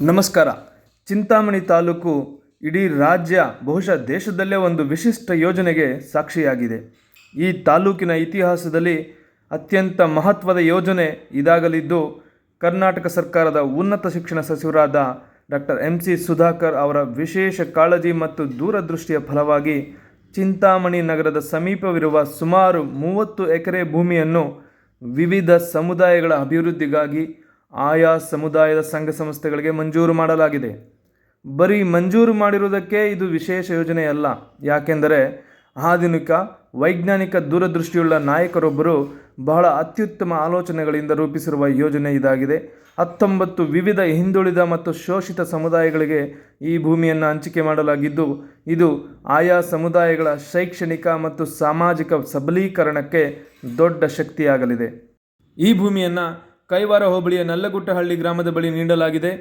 ನಮಸ್ಕಾರ. ಚಿಂತಾಮಣಿ ತಾಲೂಕು ಇಡೀ ರಾಜ್ಯ, ಬಹುಶಃ ದೇಶದಲ್ಲೇ ಒಂದು ವಿಶಿಷ್ಟ ಯೋಜನೆಗೆ ಸಾಕ್ಷಿಯಾಗಿದೆ. ಈ ತಾಲೂಕಿನ ಇತಿಹಾಸದಲ್ಲಿ ಅತ್ಯಂತ ಮಹತ್ವದ ಯೋಜನೆ ಇದಾಗಲಿದ್ದು, ಕರ್ನಾಟಕ ಸರ್ಕಾರದ ಉನ್ನತ ಶಿಕ್ಷಣ ಸಚಿವರಾದ ಡಾಕ್ಟರ್ ಎಂ. ಸಿ. ಸುಧಾಕರ್ ಅವರ ವಿಶೇಷ ಕಾಳಜಿ ಮತ್ತು ದೂರದೃಷ್ಟಿಯ ಫಲವಾಗಿ ಚಿಂತಾಮಣಿ ನಗರದ ಸಮೀಪವಿರುವ ಸುಮಾರು ಮೂವತ್ತು ಎಕರೆ ಭೂಮಿಯನ್ನು ವಿವಿಧ ಸಮುದಾಯಗಳ ಅಭಿವೃದ್ಧಿಗಾಗಿ ಆಯಾ ಸಮುದಾಯದ ಸಂಘ ಸಂಸ್ಥೆಗಳಿಗೆ ಮಂಜೂರು ಮಾಡಲಾಗಿದೆ. ಬರೀ ಮಂಜೂರು ಮಾಡಿರುವುದಕ್ಕೆ ಇದು ವಿಶೇಷ ಯೋಜನೆಯಲ್ಲ. ಯಾಕೆಂದರೆ ಆಧುನಿಕ, ವೈಜ್ಞಾನಿಕ ದೂರದೃಷ್ಟಿಯುಳ್ಳ ನಾಯಕರೊಬ್ಬರು ಬಹಳ ಅತ್ಯುತ್ತಮ ಆಲೋಚನೆಗಳಿಂದ ರೂಪಿಸಿರುವ ಯೋಜನೆ ಇದಾಗಿದೆ. ಹತ್ತೊಂಬತ್ತು ವಿವಿಧ ಹಿಂದುಳಿದ ಮತ್ತು ಶೋಷಿತ ಸಮುದಾಯಗಳಿಗೆ ಈ ಭೂಮಿಯನ್ನು ಹಂಚಿಕೆ ಮಾಡಲಾಗಿದ್ದು, ಇದು ಆಯಾ ಸಮುದಾಯಗಳ ಶೈಕ್ಷಣಿಕ ಮತ್ತು ಸಾಮಾಜಿಕ ಸಬಲೀಕರಣಕ್ಕೆ ದೊಡ್ಡ ಶಕ್ತಿಯಾಗಲಿದೆ. ಈ ಭೂಮಿಯನ್ನು ಕೈವಾರ ಹೋಬಳಿಯ ನಲ್ಲಗುಟ್ಟಹಳ್ಳಿ ಗ್ರಾಮದ ಬಳಿ ನೀಡಲಾಗಿದೆ.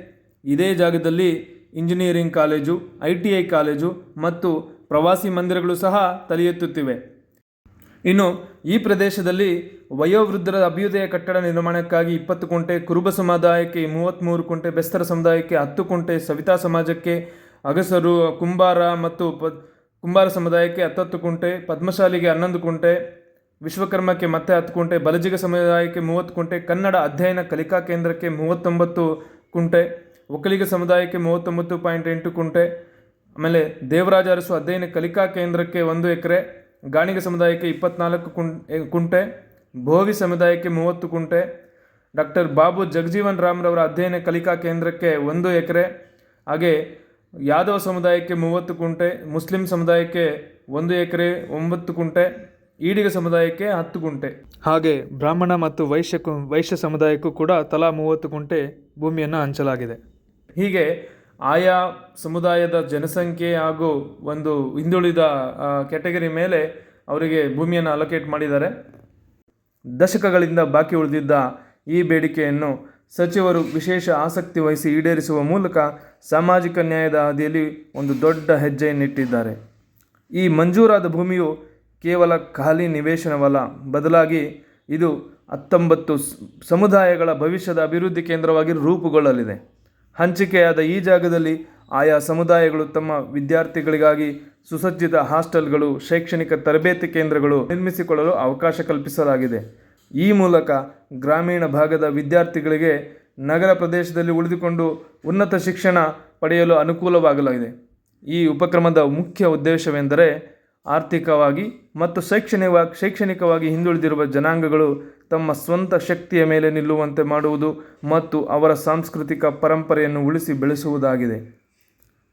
ಇದೇ ಜಾಗದಲ್ಲಿ engineering college I T I college ಮತ್ತು ಪ್ರವಾಸಿ ಮಂದಿರಗಳು ಸಹ ತಲೆ ಎತ್ತುತ್ತಿವೆ ಇನ್ನು ಈ ಪ್ರದೇಶದಲ್ಲಿ ವಯೋವೃದ್ಧರ ಅಭ್ಯುದಯ ಕಟ್ಟಡ ನಿರ್ಮಾಣಕ್ಕಾಗಿ ಇಪ್ಪತ್ತು ಕುಂಟೆ ಕುರುಬ ಸಮುದಾಯಕ್ಕೆ ಮೂವತ್ತ್ಮೂರು ಕುಂಟೆ ಬೆಸ್ತರ ಸಮುದಾಯಕ್ಕೆ ಹತ್ತು ಕುಂಟೆ ಸವಿತಾ ಸಮಾಜಕ್ಕೆ ಅಗಸರು, ಕುಂಬಾರ ಮತ್ತು ಕುಂಬಾರ ಸಮುದಾಯಕ್ಕೆ ಹತ್ತತ್ತು ಕುಂಟೆ, ಪದ್ಮಶಾಲಿಗೆ ಹನ್ನೊಂದು ಕುಂಟೆ ವಿಶ್ವಕರ್ಮಕ್ಕೆ ಮತ್ತೆ ಹತ್ತು ಕುಂಟೆ, ಬಲಜಿಗ ಸಮುದಾಯಕ್ಕೆ ಮೂವತ್ತು ಕುಂಟೆ, ಕನ್ನಡ ಅಧ್ಯಯನ ಕಲಿಕಾ ಕೇಂದ್ರಕ್ಕೆ ಮೂವತ್ತೊಂಬತ್ತು ಕುಂಟೆ, ಒಕ್ಕಲಿಗ ಸಮುದಾಯಕ್ಕೆ ಮೂವತ್ತೊಂಬತ್ತು ಪಾಯಿಂಟ್ ಎಂಟು ಕುಂಟೆ, ಆಮೇಲೆ ದೇವರಾಜ ಅರಸು ಅಧ್ಯಯನ ಕಲಿಕಾ ಕೇಂದ್ರಕ್ಕೆ ಒಂದು ಎಕರೆ, ಗಾಣಿಗ ಸಮುದಾಯಕ್ಕೆ ಇಪ್ಪತ್ನಾಲ್ಕು ಕುಂ ಕುಂಟೆ, ಭೋವಿ ಸಮುದಾಯಕ್ಕೆ ಮೂವತ್ತು ಕುಂಟೆ, ಡಾಕ್ಟರ್ ಬಾಬು ಜಗಜೀವನ್ ರಾಮ್ರವರ ಅಧ್ಯಯನ ಕಲಿಕಾ ಕೇಂದ್ರಕ್ಕೆ ಒಂದು ಎಕರೆ, ಹಾಗೆ ಯಾದವ ಸಮುದಾಯಕ್ಕೆ ಮೂವತ್ತು ಕುಂಟೆ, ಮುಸ್ಲಿಂ ಸಮುದಾಯಕ್ಕೆ ಒಂದು ಎಕರೆ, ಒಂಬತ್ತು ಕುಂಟೆ ಈಡಿಗ ಸಮುದಾಯಕ್ಕೆ ಹತ್ತು ಗುಂಟೆ. ಹಾಗೆ ಬ್ರಾಹ್ಮಣ ಮತ್ತು ವೈಶ್ಯ ವೈಶ್ಯ ಸಮುದಾಯಕ್ಕೂ ಕೂಡ ತಲಾ ಮೂವತ್ತು ಗುಂಟೆ ಭೂಮಿಯನ್ನು ಹಂಚಲಾಗಿದೆ. ಹೀಗೆ ಆಯಾ ಸಮುದಾಯದ ಜನಸಂಖ್ಯೆ ಹಾಗೂ ಒಂದು ಹಿಂದುಳಿದ ಕ್ಯಾಟಗರಿ ಮೇಲೆ ಅವರಿಗೆ ಭೂಮಿಯನ್ನು ಅಲೋಕೇಟ್ ಮಾಡಿದ್ದಾರೆ. ದಶಕಗಳಿಂದ ಬಾಕಿ ಉಳಿದಿದ್ದ ಈ ಬೇಡಿಕೆಯನ್ನು ಸಚಿವರು ವಿಶೇಷ ಆಸಕ್ತಿ ವಹಿಸಿ ಈಡೇರಿಸುವ ಮೂಲಕ ಸಾಮಾಜಿಕ ನ್ಯಾಯದ ಹಾದಿಯಲ್ಲಿ ಒಂದು ದೊಡ್ಡ ಹೆಜ್ಜೆಯನ್ನಿಟ್ಟಿದ್ದಾರೆ. ಈ ಮಂಜೂರಾದ ಭೂಮಿಯು ಕೇವಲ ಖಾಲಿ ನಿವೇಶನವಲ್ಲ, ಬದಲಾಗಿ ಇದು ಹತ್ತೊಂಬತ್ತು ಸಮುದಾಯಗಳ ಭವಿಷ್ಯದ ಅಭಿವೃದ್ಧಿ ಕೇಂದ್ರವಾಗಿ ರೂಪುಗೊಳ್ಳಲಿದೆ. ಹಂಚಿಕೆಯಾದ ಈ ಜಾಗದಲ್ಲಿ ಆಯಾ ಸಮುದಾಯಗಳು ತಮ್ಮ ವಿದ್ಯಾರ್ಥಿಗಳಿಗಾಗಿ ಸುಸಜ್ಜಿತ ಹಾಸ್ಟೆಲ್ಗಳು, ಶೈಕ್ಷಣಿಕ ತರಬೇತಿ ಕೇಂದ್ರಗಳು ನಿರ್ಮಿಸಿಕೊಳ್ಳಲು ಅವಕಾಶ ಕಲ್ಪಿಸಲಾಗಿದೆ. ಈ ಮೂಲಕ ಗ್ರಾಮೀಣ ಭಾಗದ ವಿದ್ಯಾರ್ಥಿಗಳಿಗೆ ನಗರ ಪ್ರದೇಶದಲ್ಲಿ ಉಳಿದುಕೊಂಡು ಉನ್ನತ ಶಿಕ್ಷಣ ಪಡೆಯಲು ಅನುಕೂಲವಾಗಲಾಗಿದೆ. ಈ ಉಪಕ್ರಮದ ಮುಖ್ಯ ಉದ್ದೇಶವೆಂದರೆ ಆರ್ಥಿಕವಾಗಿ ಮತ್ತು ಶೈಕ್ಷಣಿಕವಾಗಿ ಶೈಕ್ಷಣಿಕವಾಗಿ ಹಿಂದುಳಿದಿರುವ ಜನಾಂಗಗಳು ತಮ್ಮ ಸ್ವಂತ ಶಕ್ತಿಯ ಮೇಲೆ ನಿಲ್ಲುವಂತೆ ಮಾಡುವುದು ಮತ್ತು ಅವರ ಸಾಂಸ್ಕೃತಿಕ ಪರಂಪರೆಯನ್ನು ಉಳಿಸಿ ಬೆಳೆಸುವುದಾಗಿದೆ.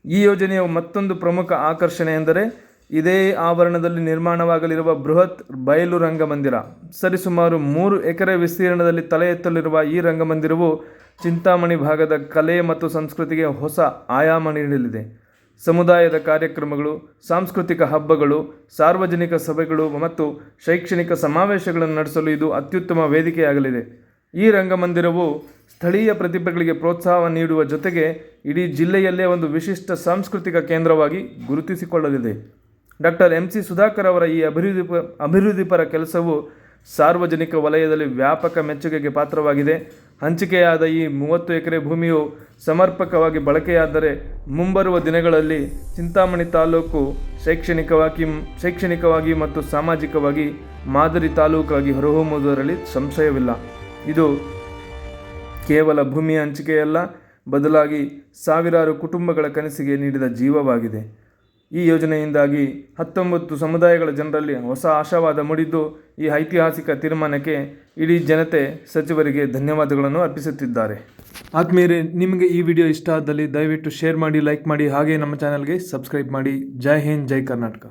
ಈ ಯೋಜನೆಯ ಮತ್ತೊಂದು ಪ್ರಮುಖ ಆಕರ್ಷಣೆ ಎಂದರೆ, ಇದೇ ಆವರಣದಲ್ಲಿ ನಿರ್ಮಾಣವಾಗಲಿರುವ ಬೃಹತ್ ಬಯಲು ರಂಗಮಂದಿರ. ಸರಿಸುಮಾರು ಮೂರು ಎಕರೆ ವಿಸ್ತೀರ್ಣದಲ್ಲಿ ತಲೆ ಎತ್ತಲಿರುವ ಈ ರಂಗಮಂದಿರವು ಚಿಂತಾಮಣಿ ಭಾಗದ ಕಲೆ ಮತ್ತು ಸಂಸ್ಕೃತಿಗೆ ಹೊಸ ಆಯಾಮ ನೀಡಲಿದೆ. ಸಮುದಾಯದ ಕಾರ್ಯಕ್ರಮಗಳು, ಸಾಂಸ್ಕೃತಿಕ ಹಬ್ಬಗಳು, ಸಾರ್ವಜನಿಕ ಸಭೆಗಳು ಮತ್ತು ಶೈಕ್ಷಣಿಕ ಸಮಾವೇಶಗಳನ್ನು ನಡೆಸಲು ಇದು ಅತ್ಯುತ್ತಮ ವೇದಿಕೆಯಾಗಲಿದೆ. ಈ ರಂಗಮಂದಿರವು ಸ್ಥಳೀಯ ಪ್ರತಿಭೆಗಳಿಗೆ ಪ್ರೋತ್ಸಾಹ ನೀಡುವ ಜೊತೆಗೆ ಇಡೀ ಜಿಲ್ಲೆಯಲ್ಲೇ ಒಂದು ವಿಶಿಷ್ಟ ಸಾಂಸ್ಕೃತಿಕ ಕೇಂದ್ರವಾಗಿ ಗುರುತಿಸಿಕೊಳ್ಳಲಿದೆ. ಡಾಕ್ಟರ್ ಎಂ ಸಿ ಸುಧಾಕರ್ ಅವರ ಈ ಅಭಿವೃದ್ಧಿ ಅಭಿವೃದ್ಧಿಪರ ಕೆಲಸವು ಸಾರ್ವಜನಿಕ ವಲಯದಲ್ಲಿ ವ್ಯಾಪಕ ಮೆಚ್ಚುಗೆಗೆ ಪಾತ್ರವಾಗಿದೆ. ಹಂಚಿಕೆಯಾದ ಈ ಮೂವತ್ತು ಎಕರೆ ಭೂಮಿಯು ಸಮರ್ಪಕವಾಗಿ ಬಳಕೆಯಾದರೆ ಮುಂಬರುವ ದಿನಗಳಲ್ಲಿ ಚಿಂತಾಮಣಿ ತಾಲೂಕು ಶೈಕ್ಷಣಿಕವಾಗಿ ಶೈಕ್ಷಣಿಕವಾಗಿ ಮತ್ತು ಸಾಮಾಜಿಕವಾಗಿ ಮಾದರಿ ತಾಲೂಕಾಗಿ ಹೊರಹೊಮ್ಮುವುದರಲ್ಲಿ ಸಂಶಯವಿಲ್ಲ. ಇದು ಕೇವಲ ಭೂಮಿಯ ಹಂಚಿಕೆಯಲ್ಲ, ಬದಲಾಗಿ ಸಾವಿರಾರು ಕುಟುಂಬಗಳ ಕನಸಿಗೆ ನೀಡಿದ ಜೀವವಾಗಿದೆ. ಈ ಯೋಜನೆಯಿಂದಾಗಿ ಹತ್ತೊಂಬತ್ತು ಸಮುದಾಯಗಳ ಜನರಲ್ಲಿ ಹೊಸ ಆಶಾವಾದ ಮೂಡಿದ್ದು, ಈ ಐತಿಹಾಸಿಕ ತೀರ್ಮಾನಕ್ಕೆ ಇಡೀ ಜನತೆ ಸಚಿವರಿಗೆ ಧನ್ಯವಾದಗಳನ್ನು ಅರ್ಪಿಸುತ್ತಿದ್ದಾರೆ. ಆದ್ಮೇಲೆ ನಿಮಗೆ ಈ ವಿಡಿಯೋ ಇಷ್ಟ ಆದಲ್ಲಿ ದಯವಿಟ್ಟು ಶೇರ್ ಮಾಡಿ, ಲೈಕ್ ಮಾಡಿ ಹಾಗೆ ನಮ್ಮ ಚಾನಲ್ಗೆ ಸಬ್ಸ್ಕ್ರೈಬ್ ಮಾಡಿ. ಜೈ ಹಿಂದ್, ಜೈ ಕರ್ನಾಟಕ.